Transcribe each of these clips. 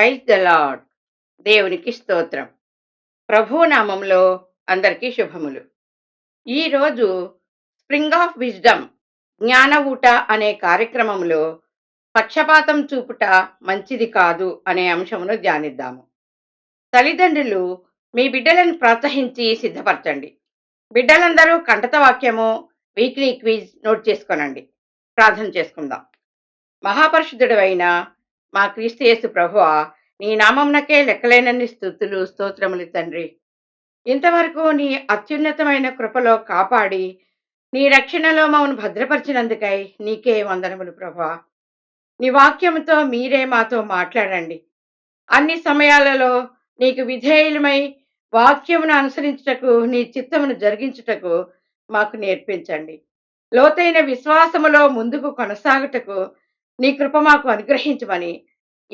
Praise the lord దేవునికి స్తోత్రం ప్రభునామంలో అందరికీ శుభములు ఈరోజు స్ప్రింగ్ ఆఫ్ విజ్డమ్ జ్ఞానవూట అనే కార్యక్రమంలో పక్షపాతం చూపుట మంచిది కాదు అనే అంశమును ధ్యానిద్దాము తల్లిదండ్రులు మీ బిడ్డలను ప్రోత్సహించి సిద్ధపరచండి బిడ్డలందరూ కంటత వాక్యము వీక్లీ క్విజ్ నోట్ చేసుకోనండి ప్రార్థన చేసుకుందాం మహాపరిషుద్ధుడు అయిన మా క్రీస్తు యేసు ప్రభువ నీ నామంనకే లెక్కలేనన్ని స్థుతులు స్తోత్రములు తండ్రి ఇంతవరకు నీ అత్యున్నతమైన కృపలో కాపాడి నీ రక్షణలో మమ్మను భద్రపరిచినందుకై నీకే వందనములు ప్రభా నీ వాక్యంతో మీరే మాతో మాట్లాడండి అన్ని సమయాలలో నీకు విధేయులమై వాక్యమును అనుసరించుటకు నీ చిత్తమును జరిగించుటకు మాకు నేర్పించండి లోతైన విశ్వాసములో ముందుకు కొనసాగుటకు నీ కృప మాకు అనుగ్రహించమని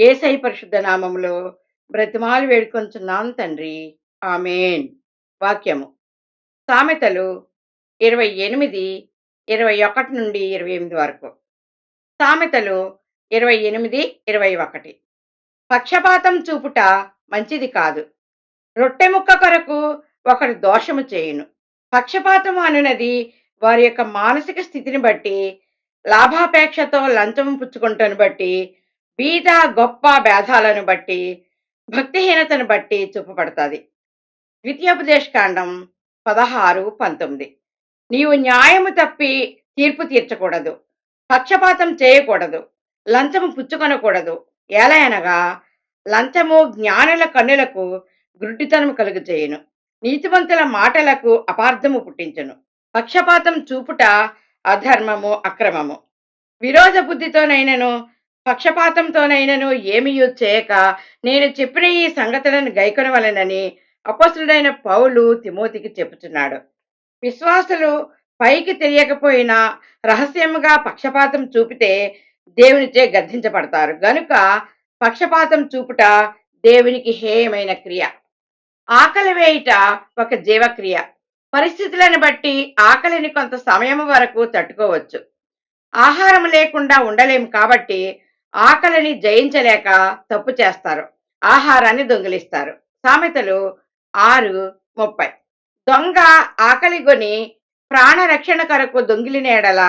ఏసై పరిశుద్ధ నామంలో బ్రతిమాలు వేడుకొంచున్నాం తండ్రి ఆమెన్ వాక్యము సామెతలు ఇరవై ఎనిమిది ఇరవై ఒకటి నుండి ఇరవై ఎనిమిది వరకు సామెతలు ఇరవై ఎనిమిది ఇరవై ఒకటి పక్షపాతం చూపుట మంచిది కాదు రొట్టె ముక్క కొరకు ఒకరు దోషము చేయును పక్షపాతం అనునది వారి యొక్క మానసిక స్థితిని బట్టి లాభాపేక్షతో లంచం పుచ్చుకుంటను బట్టి బీద గొప్ప భేదాలను బట్టి భక్తిహీనతను బట్టి చూపబడుతుంది ద్వితీయోపదేశకాండం పదహారు పంతొమ్మిది నీవు న్యాయము తప్పి తీర్పు తీర్చకూడదు పక్షపాతం చేయకూడదు లంచము పుచ్చుకొనకూడదు ఎలా అనగా లంచము జ్ఞానుల కన్నులకు గుడ్డితనము చేయను నీతివంతుల మాటలకు అపార్థము పుట్టించను పక్షపాతం చూపుట అధర్మము అక్రమము విరోధ బుద్ధితోనైనను పక్షపాతంతోనైనను యూజ్ చేయక నేను చెప్పిన ఈ సంగతులను గైకొనవలనని అపస్తుడైన పౌలు తిమోతికి చెబుతున్నాడు విశ్వాసులు పైకి తెలియకపోయినా రహస్యముగా పక్షపాతం చూపితే దేవునిచే గర్ధించబడతారు గనుక పక్షపాతం చూపుట దేవునికి హేయమైన క్రియ ఆకలి వేయుట ఒక జీవక్రియ పరిస్థితులను బట్టి ఆకలిని కొంత సమయం వరకు తట్టుకోవచ్చు ఆహారం లేకుండా ఉండలేము కాబట్టి ఆకలిని జయించలేక తప్పు చేస్తారు ఆహారాన్ని దొంగిలిస్తారు సామెతలు ఆరు ముప్పై దొంగ ఆకలి కొని ప్రాణరక్షణ కొరకు దొంగిలినేడల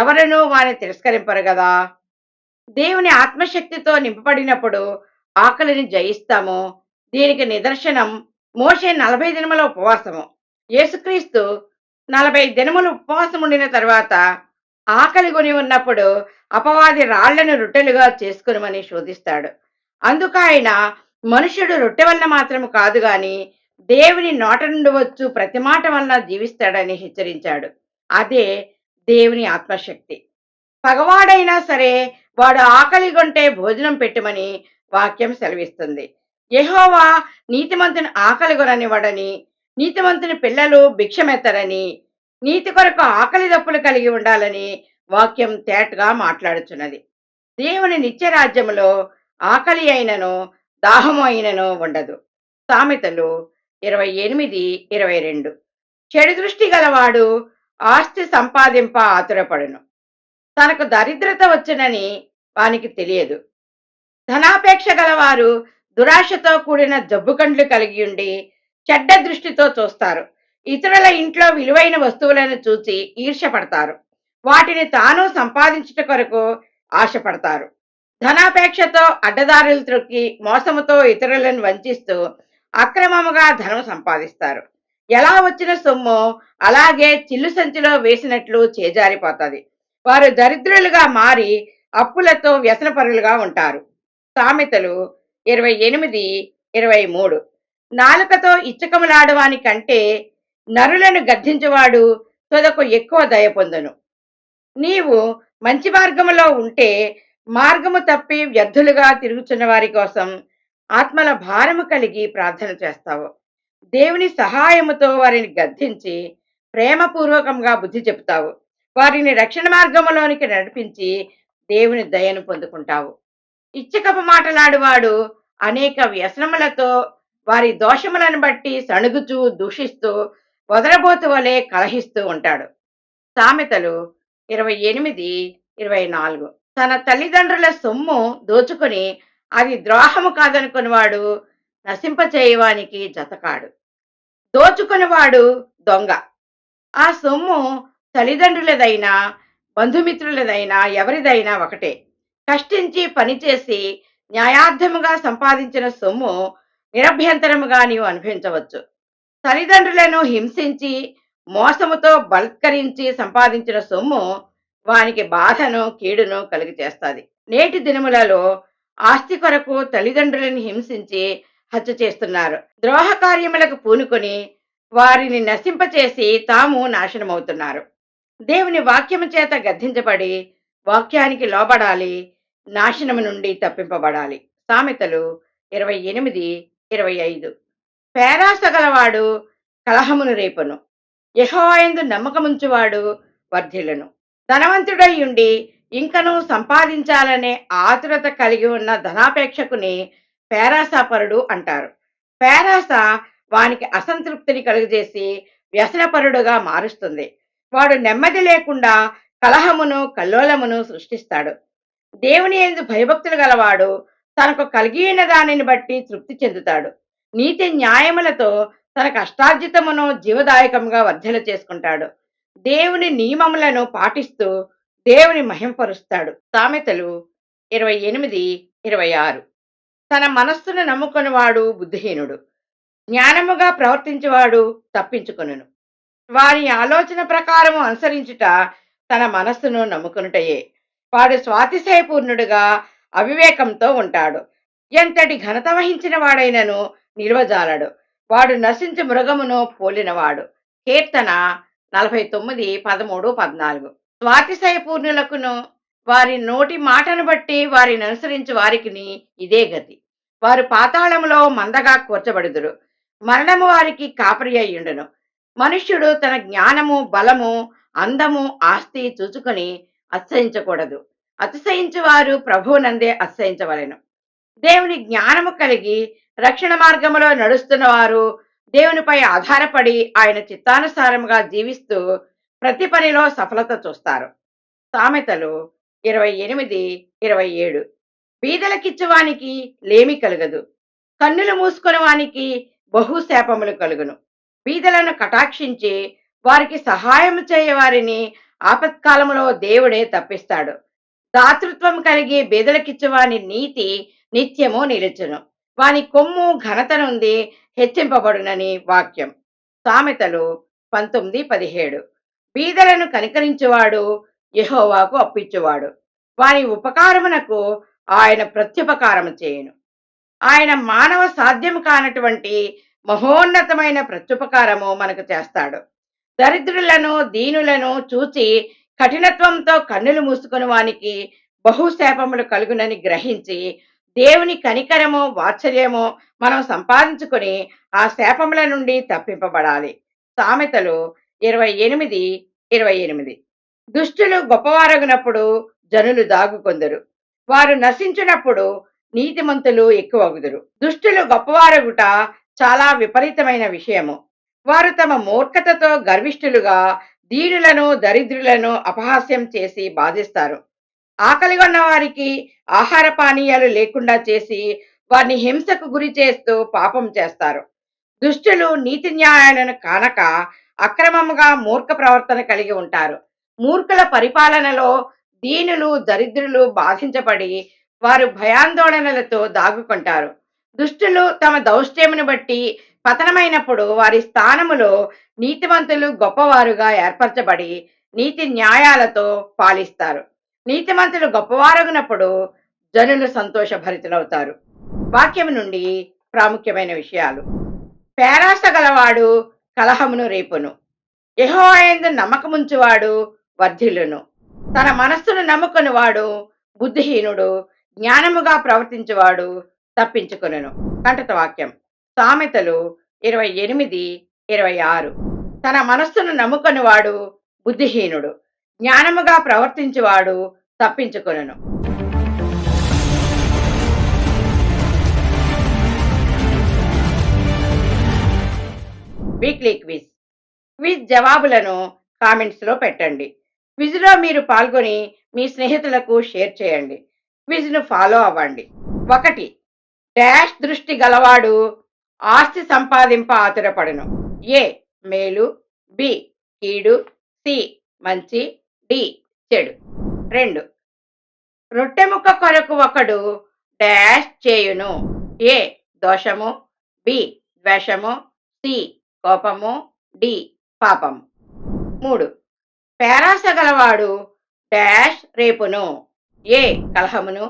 ఎవరనూ వారిని తిరస్కరింపరు కదా దేవుని ఆత్మశక్తితో నింపబడినప్పుడు ఆకలిని జయిస్తాము దీనికి నిదర్శనం మోషే నలభై దినముల ఉపవాసము యేసుక్రీస్తు నలభై దినములు ఉపవాసం ఉండిన తర్వాత ఆకలి కొని ఉన్నప్పుడు అపవాది రాళ్లను రొట్టెలుగా చేసుకునమని శోధిస్తాడు అందుకు ఆయన మనుషుడు రొట్టె వల్ల మాత్రం కాదు గాని దేవుని నోట నుండి వచ్చు ప్రతి మాట వల్ల జీవిస్తాడని హెచ్చరించాడు అదే దేవుని ఆత్మశక్తి పగవాడైనా సరే వాడు ఆకలి కొంటే భోజనం పెట్టమని వాక్యం సెలవిస్తుంది యహోవా నీతిమంతుని ఆకలి వాడని నీతివంతుని పిల్లలు భిక్షమెత్తరని నీతి కొరకు ఆకలి దప్పులు కలిగి ఉండాలని వాక్యం తేటగా మాట్లాడుచున్నది దేవుని నిత్యరాజ్యములో ఆకలి అయినను దాహము అయినను ఉండదు సామెతలు ఇరవై ఎనిమిది ఇరవై రెండు చెడు దృష్టి గలవాడు ఆస్తి సంపాదింప ఆతురపడును తనకు దరిద్రత వచ్చునని వానికి తెలియదు ధనాపేక్ష గలవారు దురాశతో కూడిన జబ్బుకండ్లు కలిగి ఉండి చెడ్డ దృష్టితో చూస్తారు ఇతరుల ఇంట్లో విలువైన వస్తువులను చూసి ఈర్షపడతారు వాటిని తాను సంపాదించుట కొరకు ఆశపడతారు ధనాపేక్షతో అడ్డదారులు త్రొక్కి మోసముతో ఇతరులను వంచిస్తూ అక్రమముగా ధనం సంపాదిస్తారు ఎలా వచ్చిన సొమ్ము అలాగే చిల్లు సంచిలో వేసినట్లు చేజారిపోతుంది వారు దరిద్రులుగా మారి అప్పులతో వ్యసనపరులుగా ఉంటారు సామెతలు ఇరవై ఎనిమిది ఇరవై మూడు నాలుకతో ఇచ్చకములాడవాని కంటే నరులను గద్దించువాడు తొదకు ఎక్కువ దయ పొందను నీవు మంచి మార్గములో ఉంటే మార్గము తప్పి వ్యర్థులుగా తిరుగుతున్న వారి కోసం ఆత్మల భారము కలిగి ప్రార్థన చేస్తావు దేవుని సహాయముతో వారిని గద్దించి ప్రేమపూర్వకంగా బుద్ధి చెప్తావు వారిని రక్షణ మార్గంలోనికి నడిపించి దేవుని దయను పొందుకుంటావు ఇచ్చకపు మాటలాడువాడు అనేక వ్యసనములతో వారి దోషములను బట్టి సణుగుచూ దూషిస్తూ వదలబోతు వలె కలహిస్తూ ఉంటాడు సామెతలు ఇరవై ఎనిమిది ఇరవై నాలుగు తన తల్లిదండ్రుల సొమ్ము దోచుకుని అది ద్రోహము కాదనుకునివాడు నశింపచేయవానికి జతకాడు దోచుకునివాడు దొంగ ఆ సొమ్ము తల్లిదండ్రులదైనా బంధుమిత్రులదైనా ఎవరిదైనా ఒకటే కష్టించి పనిచేసి న్యాయార్థముగా సంపాదించిన సొమ్ము నిరభ్యంతరముగా నీవు అనుభవించవచ్చు తల్లిదండ్రులను హింసించి మోసముతో బల్కరించి సంపాదించిన సొమ్ము వానికి బాధను కీడును కలిగి చేస్తుంది నేటి దినములలో ఆస్తి కొరకు తల్లిదండ్రులను హింసించి హత్య చేస్తున్నారు ద్రోహ కార్యములకు పూనుకొని వారిని నశింపచేసి తాము నాశనమవుతున్నారు దేవుని వాక్యము చేత గద్దించబడి వాక్యానికి లోబడాలి నాశనము నుండి తప్పింపబడాలి సామెతలు ఇరవై ఎనిమిది ఇరవై ఐదు పేరాస గలవాడు కలహమును రేపను యహోయందు నమ్మకముంచువాడు వర్ధిలను ధనవంతుడై ఉండి ఇంకను సంపాదించాలనే ఆతురత కలిగి ఉన్న ధనాపేక్షకుని పేరాసాపరుడు అంటారు పేరాస వానికి అసంతృప్తిని కలుగజేసి వ్యసనపరుడుగా మారుస్తుంది వాడు నెమ్మది లేకుండా కలహమును కల్లోలమును సృష్టిస్తాడు దేవుని ఎందు భయభక్తులు గలవాడు తనకు కలిగిన దానిని బట్టి తృప్తి చెందుతాడు నీతి న్యాయములతో తన కష్టార్జితమును జీవదాయకంగా వర్ధన చేసుకుంటాడు దేవుని నియమములను పాటిస్తూ దేవుని మహింపరుస్తాడు సామెతలు ఇరవై ఎనిమిది ఇరవై ఆరు తన మనస్సును నమ్ముకునివాడు బుద్ధిహీనుడు జ్ఞానముగా ప్రవర్తించేవాడు తప్పించుకును వారి ఆలోచన ప్రకారము అనుసరించుట తన మనస్సును నమ్ముకునుటయే వాడు స్వాతిశయపూర్ణుడుగా అవివేకంతో ఉంటాడు ఎంతటి ఘనత వహించిన వాడైనను నిల్వజాలడు వాడు నశించి మృగమును పోలినవాడు కీర్తన నలభై తొమ్మిది పదమూడు పద్నాలుగు స్వాతిశయ పూర్ణులకును వారి నోటి మాటను బట్టి వారిని అనుసరించి వారికిని ఇదే గతి వారు పాతాళములో మందగా కూర్చబడుదురు మరణము వారికి కాపరి అయ్యుండును మనుష్యుడు తన జ్ఞానము బలము అందము ఆస్తి చూచుకొని అత్సహించకూడదు అతిశయించువారు ప్రభువునందే అతిశయించవలను దేవుని జ్ఞానము కలిగి రక్షణ మార్గములో నడుస్తున్న వారు దేవునిపై ఆధారపడి ఆయన చిత్తానుసారముగా జీవిస్తూ ప్రతి పనిలో సఫలత చూస్తారు సామెతలు ఇరవై ఎనిమిది ఇరవై ఏడు బీదలకిచ్చువానికి లేమి కలగదు కన్నులు మూసుకున్న వానికి బహుశాపములు కలుగును బీదలను కటాక్షించి వారికి సహాయం చేయవారిని ఆపత్కాలంలో దేవుడే తప్పిస్తాడు దాతృత్వం కలిగి బెదలకిచ్చువాని నీతి నిత్యము నిలుచును వాని కొమ్ము ఘనతనుంది హెచ్చింపబడునని వాక్యం సామెతలు పంతొమ్మిది పదిహేడు బీదలను కనికరించువాడు యహోవాకు అప్పించువాడు వాని ఉపకారమునకు ఆయన ప్రత్యుపకారము చేయును ఆయన మానవ సాధ్యం కానటువంటి మహోన్నతమైన ప్రత్యుపకారము మనకు చేస్తాడు దరిద్రులను దీనులను చూసి కఠినత్వంతో కన్నులు మూసుకుని వానికి బహుశాపములు కలుగునని గ్రహించి దేవుని కనికరము వాత్సల్యము మనం సంపాదించుకొని ఆ శాపముల నుండి తప్పింపబడాలి సామెతలు ఇరవై ఎనిమిది ఇరవై ఎనిమిది దుష్టులు గొప్పవారగునప్పుడు జనులు దాగుకొందరు వారు నశించినప్పుడు నీతిమంతులు ఎక్కువగుదురు దుష్టులు గొప్పవారగుట చాలా విపరీతమైన విషయము వారు తమ మూర్ఖతతో గర్విష్ఠులుగా దీనులను దరిద్రులను అపహాస్యం చేసి బాధిస్తారు ఆకలిగొన్న వారికి ఆహార పానీయాలు లేకుండా చేసి వారిని హింసకు గురి చేస్తూ పాపం చేస్తారు దుష్టులు నీతి న్యాయాలను కానక అక్రమముగా మూర్ఖ ప్రవర్తన కలిగి ఉంటారు మూర్ఖుల పరిపాలనలో దీనులు దరిద్రులు బాధించబడి వారు భయాందోళనలతో దాగుకుంటారు దుష్టులు తమ దౌష్ట్యమును బట్టి పతనమైనప్పుడు వారి స్థానములో నీతిమంతులు గొప్పవారుగా ఏర్పరచబడి నీతి న్యాయాలతో పాలిస్తారు నీతిమంతులు గొప్పవారగినప్పుడు జనులు సంతోషభరితులవుతారు వాక్యం నుండి ప్రాముఖ్యమైన విషయాలు పేరాస గలవాడు కలహమును రేపును యహోయందు నమ్మకముంచువాడు వర్ధిల్లును తన మనస్సును నమ్ముకుని వాడు బుద్ధిహీనుడు జ్ఞానముగా ప్రవర్తించువాడు తప్పించుకును కంటత వాక్యం సామెతలు ఇరవై ఎనిమిది ఇరవై ఆరు తన మనస్సును నమ్ముకొని వాడు బుద్ధిహీనుడు జ్ఞానముగా ప్రవర్తించేవాడు తప్పించుకొనను వీక్లీ క్విజ్ క్విజ్ జవాబులను కామెంట్స్లో పెట్టండి క్విజ్లో మీరు పాల్గొని మీ స్నేహితులకు షేర్ చేయండి క్విజ్ను ఫాలో అవ్వండి ఒకటి డాష్ దృష్టి గలవాడు ఆస్తి సంపాదింప ఆతురపడను ఏ మేలు బి కీడు సి మంచి డి చెడు రెండు రొట్టెముక్క కొరకు ఒకడు డాష్ చేయును ఏ దోషము బి ద్వేషము సి కోపము డి పాపము మూడు పేరాస గలవాడు డాష్ రేపును ఏ కలహమును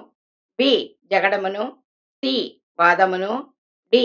బి జగడమును సి వాదమును డి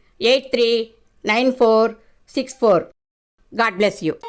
839464. God bless you.